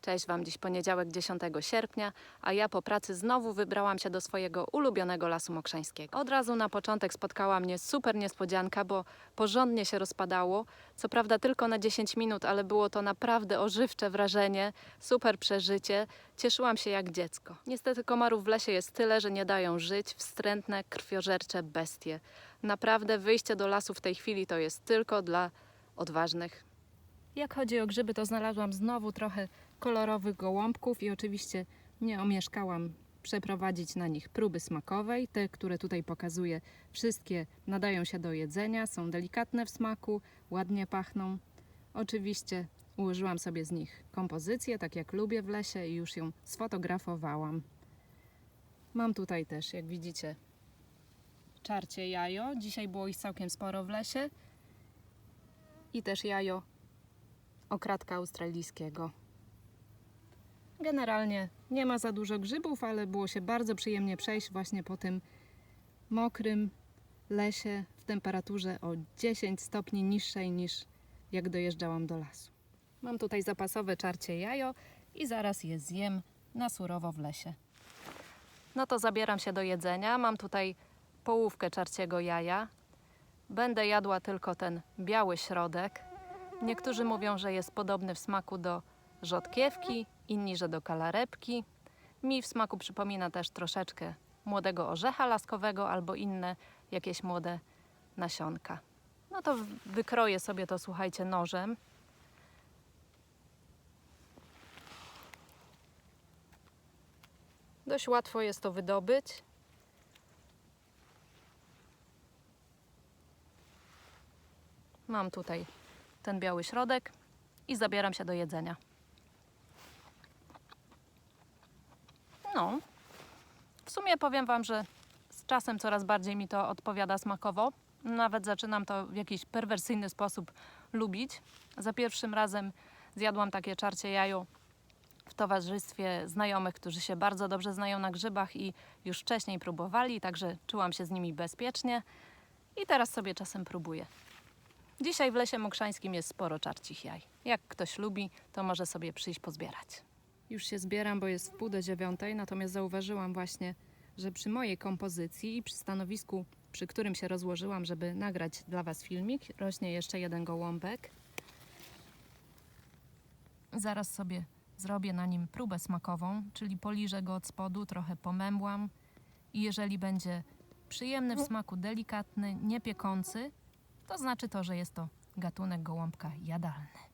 Cześć Wam, dziś poniedziałek 10 sierpnia, a ja po pracy znowu wybrałam się do swojego ulubionego Lasu Mokrzańskiego. Od razu na początek spotkała mnie super niespodzianka, bo porządnie się rozpadało. Co prawda tylko na 10 minut, ale było to naprawdę ożywcze wrażenie, super przeżycie. Cieszyłam się jak dziecko. Niestety komarów w lesie jest tyle, że nie dają żyć, wstrętne, krwiożercze bestie. Naprawdę wyjście do lasu w tej chwili to jest tylko dla odważnych. Jak chodzi o grzyby, to znalazłam znowu trochę kolorowych gołąbków i oczywiście nie omieszkałam przeprowadzić na nich próby smakowej. Te, które tutaj pokazuję, wszystkie nadają się do jedzenia, są delikatne w smaku, ładnie pachną. Oczywiście ułożyłam sobie z nich kompozycję, tak jak lubię w lesie i już ją sfotografowałam. Mam tutaj też, jak widzicie, czarcie jajo. Dzisiaj było ich całkiem sporo w lesie. I też jajo okratka australijskiego. Generalnie nie ma za dużo grzybów, ale było się bardzo przyjemnie przejść właśnie po tym mokrym lesie w temperaturze o 10 stopni niższej niż jak dojeżdżałam do lasu. Mam tutaj zapasowe czarcie jajo i zaraz je zjem na surowo w lesie. No to zabieram się do jedzenia. Mam tutaj połówkę czarciego jaja. Będę jadła tylko ten biały środek. Niektórzy mówią, że jest podobny w smaku do rzodkiewki, inni, że do kalarepki. Mi w smaku przypomina też troszeczkę młodego orzecha laskowego albo inne jakieś młode nasionka. No to wykroję sobie to, słuchajcie, nożem. Dość łatwo jest to wydobyć. Mam tutaj ten biały środek i zabieram się do jedzenia. No, w sumie powiem Wam, że z czasem coraz bardziej mi to odpowiada smakowo. Nawet zaczynam to w jakiś perwersyjny sposób lubić. Za pierwszym razem zjadłam takie czarcie jajo w towarzystwie znajomych, którzy się bardzo dobrze znają na grzybach i już wcześniej próbowali, także czułam się z nimi bezpiecznie i teraz sobie czasem próbuję. Dzisiaj w Lesie Mokrzańskim jest sporo czarcich jaj. Jak ktoś lubi, to może sobie przyjść pozbierać. Już się zbieram, bo jest w pół do dziewiątej, natomiast zauważyłam właśnie, że przy mojej kompozycji i przy stanowisku, przy którym się rozłożyłam, żeby nagrać dla Was filmik, rośnie jeszcze jeden gołąbek. Zaraz sobie zrobię na nim próbę smakową, czyli poliżę go od spodu, trochę pomębłam i jeżeli będzie przyjemny w smaku, delikatny, nie piekący, to znaczy to, że jest to gatunek gołąbka jadalny.